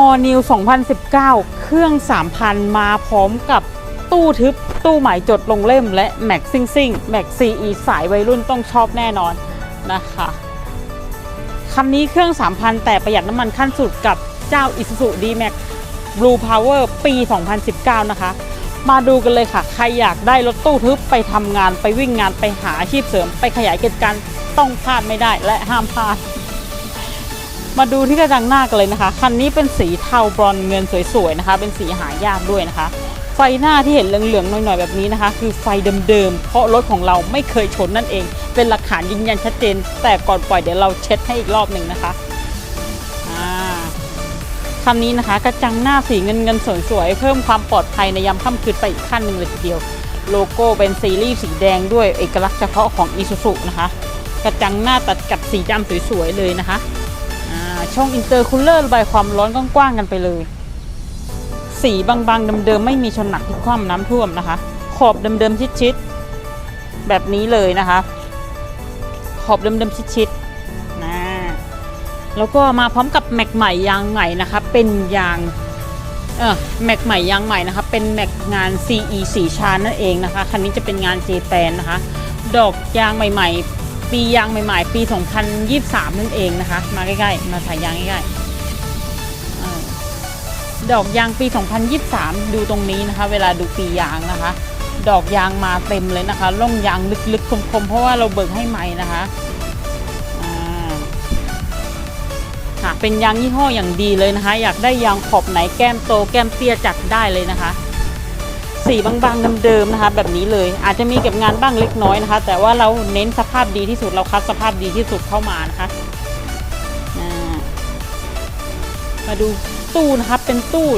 All New 2019 เครื่อง 3,000 มาพร้อมกับตู้ทึบ ตู้หม่จดลงเล่มและแม็กซิ่งซิ่งแม็ก CE สายวัยรุ่นต้องชอบแน่นอนนะคะคันนี้เครื่อง 3,000 แต่ประหยัดน้ำมันขั้นสุดกับเจ้า Isuzu D-Max Blue Power ปี 2019 นะคะ มาดูกันเลยค่ะ ใครอยากได้รถตู้ทึบไปทำงานไปวิ่งงานไปหาอาชีพเสริม ไปขยายกิจการต้องพลาดไม่ได้และห้ามพลาด มาดูที่กระจังหน้ากันเลยนะคะ คันนี้เป็นสีเทาบรอนเงินสวยๆนะคะ เป็นสีหายากด้วยนะคะ ไฟหน้าที่เห็นเหลืองๆหน่อยๆแบบนี้นะคะ คือไฟเดิมๆ เพราะรถของเราไม่เคยชนนั่นเอง เป็นหลักฐานยืนยันชัดเจน แต่ก่อนปล่อยเดี๋ยวเราเช็ดให้อีกรอบหนึ่งนะคะคันนี้นะคะ กระจังหน้าสีเงินเงินสวยๆ เพิ่มความปลอดภัยในยามค่ำคืนไปอีกขั้นหนึ่งเลยทีเดียว โลโก้เป็นซีรีส์สีแดงด้วยเอกลักษณ์เฉพาะของ i s u z u นะคะ กระจังหน้าตัดกับสีดำสวยๆเลยนะคะ ช่องอินเตอร์คูลเลอร์ระบายความร้อนกว้างๆกันไปเลย สีบางๆเดิมๆไม่มีชนหนักที่คว่ำน้ำท่วมนะคะ ขอบเดิมๆชิดๆแบบนี้เลยนะคะ ขอบเดิมๆชิดๆนะแล้วก็มาพร้อมกับแม็กใหม่ยางใหม่นะคะเป็นยางเออแม็กใหม่ยางใหม่นะคะเป็นแม็กงาน CE สีชานนั่นเองนะคะคันนี้จะเป็นงานเจแปนนะคะ ดอกยางใหม่ ๆ ปียางใหม่ๆ ปี 2023 นั่นเองนะคะ มาใกล้ๆ มาถ่ายยางใกล้ๆดอกยางปี 2023 ดูตรงนี้นะคะ เวลาดูปียางนะคะ ดอกยางมาเต็มเลยนะคะร่องยางลึกๆ คมๆ เพราะว่าเราเบิกให้ใหม่นะคะอ่าค่ะเป็นยางยี่ห้ออย่างดีเลยนะคะ อยากได้ยางขอบไหนแก้มโตแก้มเตี้ยจัดได้เลยนะคะ สีบางๆเดิมๆนะคะ แบบนี้เลยอาจจะมีเก็บงานบ้างเล็กน้อยนะคะ แต่ว่าเราเน้นสภาพดีที่สุดเราคัดสภาพดีที่สุดเข้ามานะคะมาดูตู้นะคะเป็นตู้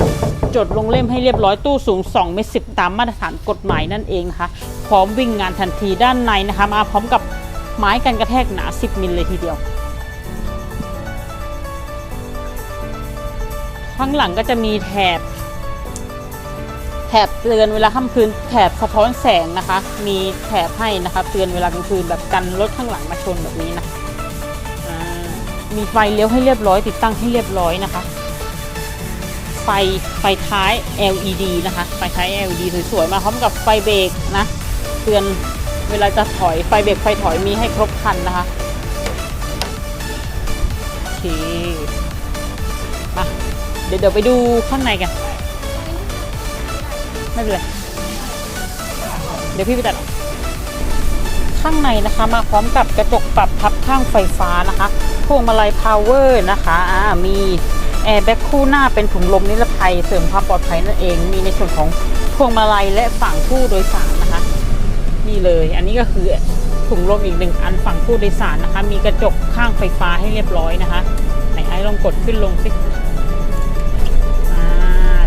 จดลงเล่มให้เรียบร้อยตู้สูง2เมตรสิตามมาตรฐานกฎหมายนั่นเองนะคะพร้อมวิ่งงานทันทีด้านในนะคะ มาพร้อมกับไม้กันกระแทกหนา 10 มิลเลยทีเดียว ข้างหลังก็จะมีแถบ ถบเตือนเวลาค่ำคืนแถบสะท้อนแสงนะคะ มีแถบให้นะคะเตือนเวลากลางคืนแบบกันรถข้างหลังมาชนแบบนี้นะมีไฟเลี้ยวให้เรียบร้อย ติดตั้งให้เรียบร้อยนะคะ ไฟไฟท้าย LED นะคะไฟท้าย LED สวยๆมาพร้อมกับไฟเบรกนะเตือนเวลาจะถอยไฟเบรกไฟถอยมีให้ครบคันนะคะโอเคมาเดี๋ยวเดี๋ยวไปดูข้างในกัน ไม่เป็นไร เดี๋ยวพี่ไปตัดข้างในนะคะมาพร้อมกับกระจกปรับพับข้างไฟฟ้านะคะพวงมาลัยพาวเวอร์นะคะอ่ามีแอร์แบ็คคู่หน้าเป็นถุงลมนิรภัยเสริมความปลอดภัยนั่นเอง มีในส่วนของพวงมาลัยและฝั่งผู้โดยสารนะคะ นี่เลยอันนี้ก็คือถุงลมอีกหนึ่งอันฝั่งผู้โดยสารนะคะ มีกระจกข้างไฟฟ้าให้เรียบร้อยนะคะไหนไอ้ลองกดขึ้นลงสิ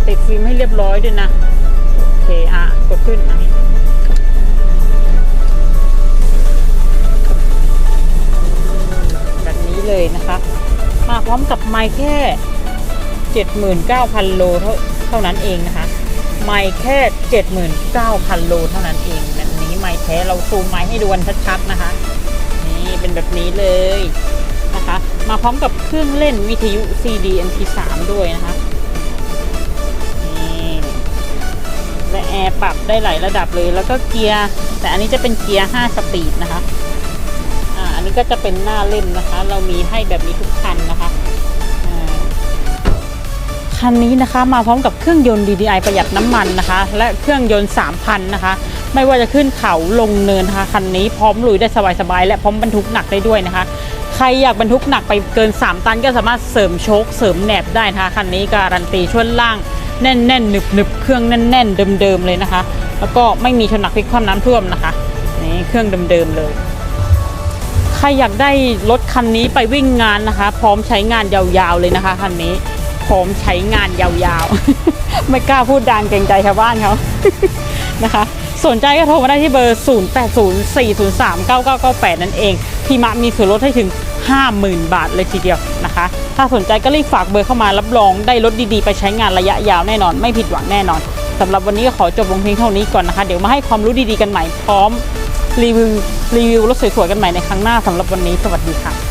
ติดฟิล์มให้เรียบร้อยด้วยนะ กดขึ้นแบบนี้เลยนะคะ มาพร้อมกับไมค์แค่ 79,000 โลเท่าเท่านั้นเองนะคะ ไมค์แค่ 79,000 โลเท่านั้นเองอันนี้ไมค์แท้เราซูมไมค์ให้ดูกันชัดๆนะคะ นี่เป็นแบบนี้เลยนะคะ มาพร้อมกับเครื่องเล่นวิทยุ CD MP3 ด้วยนะคะ แอร์ปรับได้หลายระดับเลย แล้วก็เกียร์แต่อันนี้จะเป็นเกียร์ 5 สปีดนะคะอ่าอันนี้ก็จะเป็นหน้าเล่นนะคะ เรามีให้แบบนี้ทุกคันนะคะคันนี้นะคะมาพร้อมกับเครื่องยนต์ DDI ประหยัดน้ำมันนะคะ และเครื่องยนต์ 3,000 นะคะ ไม่ว่าจะขึ้นเขาลงเนินนะคะคันนี้พร้อมลุยได้สบายๆและพร้อมบรรทุกหนักได้ด้วยนะคะ ใครอยากบรรทุกหนักไปเกิน 3 ตันก็สามารถเสริมโชคเสริมแหนบได้นะคะคันนี้การันตีช่วงล่าง แน่นแน่นหนึบหนึบเครื่องแน่นแน่นเดิมๆเลยนะคะ แล้วก็ไม่มีชนหนักพลิกคว่ำน้ำท่วมนะคะนี่เครื่องเดิมๆเลยใครอยากได้รถคันนี้ไปวิ่งงานนะคะ พร้อมใช้งานยาวๆเลยนะคะคันนี้พร้อมใช้งานยาวๆ ไม่กล้าพูดดังเกรงใจชาวบ้านเขานะคะ สนใจก็โทรมาได้ที่เบอร์ 0804039998 นั่นเองพี่มะมีส่วนลดให้ถึง 50,000 บาทเลยทีเดียวนะคะ ถ้าสนใจก็รีบฝากเบอร์เข้ามารับรองได้รถดีๆ ไปใช้งานระยะยาวแน่นอน ไม่ผิดหวังแน่นอนสำหรับวันนี้ก็ขอจบลงเพียงเท่านี้ก่อนนะคะ เดี๋ยวมาให้ความรู้ดีๆกันใหม่พร้อมรีวิวรีวิวรถสวยๆกันใหม่ในครั้งหน้าสำหรับวันนี้สวัสดีค่ะ